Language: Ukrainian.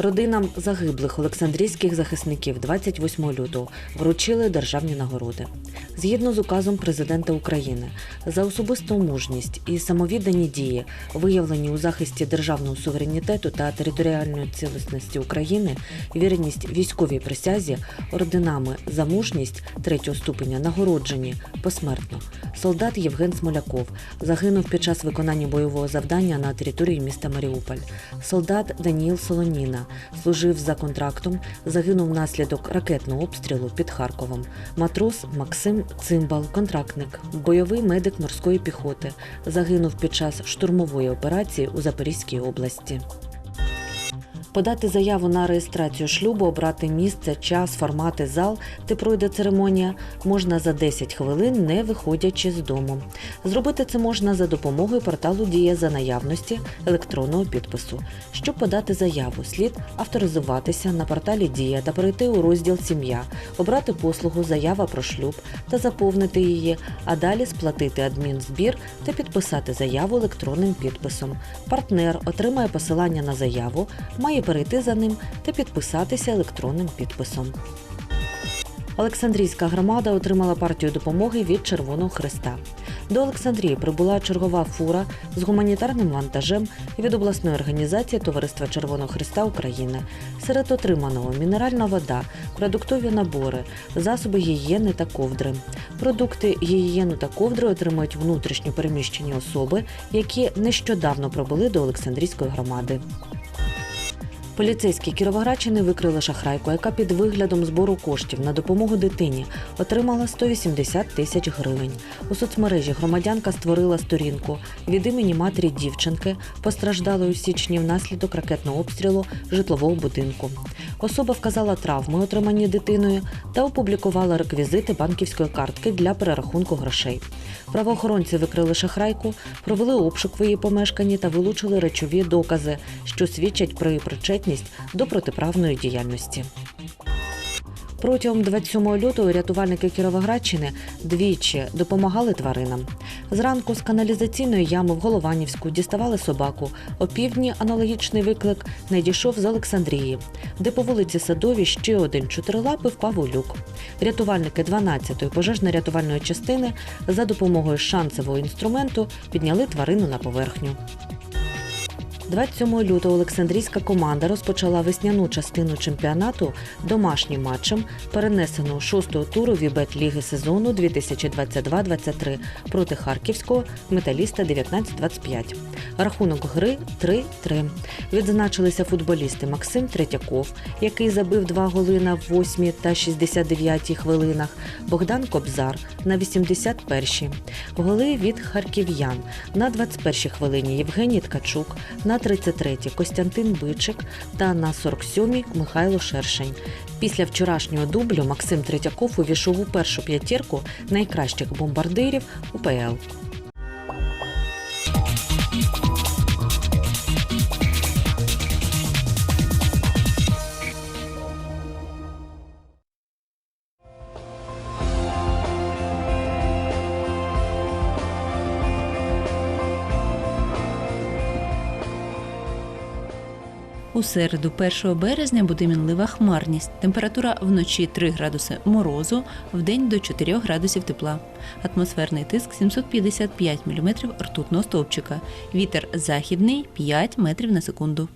Родинам загиблих олександрійських захисників 28 лютого вручили державні нагороди. Згідно з указом президента України, за особисту мужність і самовіддані дії, виявлені у захисті державного суверенітету та територіальної цілісності України, вірність військовій присязі, орденами за мужність третього ступеня нагороджені посмертно. Солдат Євген Смоляков загинув під час виконання бойового завдання на території міста Маріуполь. Солдат Даніїл Солоніна служив за контрактом, загинув внаслідок ракетного обстрілу під Харковом. Матрос Максим Цимбал, контрактник, бойовий медик морської піхоти, загинув під час штурмової операції у Запорізькій області. Подати заяву на реєстрацію шлюбу, обрати місце, час, формати, зал, де пройде церемонія, можна за 10 хвилин, не виходячи з дому. Зробити це можна за допомогою порталу Дія за наявності електронного підпису. Щоб подати заяву, слід авторизуватися на порталі Дія та перейти у розділ Сім'я, обрати послугу Заява про шлюб та заповнити її, а далі сплатити адмінзбір та підписати заяву електронним підписом. Партнер отримає посилання на заяву, має перейти за ним та підписатися електронним підписом. Олександрійська громада отримала партію допомоги від Червоного Христа. До Олександрії прибула чергова фура з гуманітарним вантажем від обласної організації Товариства Червоного Христа України. Серед отриманого мінеральна вода, продуктові набори, засоби гігієни та ковдри. Продукти гігієну та ковдри отримують внутрішньо переміщені особи, які нещодавно прибули до Олександрійської громади. Поліцейські Кіровоградщини викрили шахрайку, яка під виглядом збору коштів на допомогу дитині отримала 180 тисяч гривень. У соцмережі громадянка створила сторінку від імені матері дівчинки, постраждалої у січні внаслідок ракетного обстрілу житлового будинку. Особа вказала травми, отримані дитиною, та опублікувала реквізити банківської картки для перерахунку грошей. Правоохоронці викрили шахрайку, провели обшук в її помешканні та вилучили речові докази, що свідчать про її причетність до протиправної діяльності. Протягом 27 лютого рятувальники Кіровоградщини двічі допомагали тваринам. Зранку з каналізаційної ями в Голованівську діставали собаку. О півдні аналогічний виклик надійшов з Олександрії, де по вулиці Садовій ще один чотирилапий впав у люк. Рятувальники 12-ї пожежно-рятувальної частини за допомогою шансового інструменту підняли тварину на поверхню. 27 лютого Олександрійська команда розпочала весняну частину чемпіонату домашнім матчем, перенесеного шостого туру Вібет Ліги сезону 2022-23 проти харківського металіста 19-25. Рахунок гри 3-3. Відзначилися футболісти Максим Третьяков, який забив два голи на 8 та 69 хвилинах, Богдан Кобзар на 81-й. Голи від харків'ян на 21-й хвилині Євгеній Ткачук, на 33-й Костянтин Бичик та на 47-й Михайло Шершень. Після вчорашнього дублю Максим Третьяков увійшов у першу п'ятірку найкращих бомбардирів УПЛ. У середу, 1 березня, буде мінлива хмарність. Температура вночі 3 градуси морозу, вдень до 4 градусів тепла. Атмосферний тиск 755 мм ртутного стовпчика. Вітер західний 5 метрів на секунду.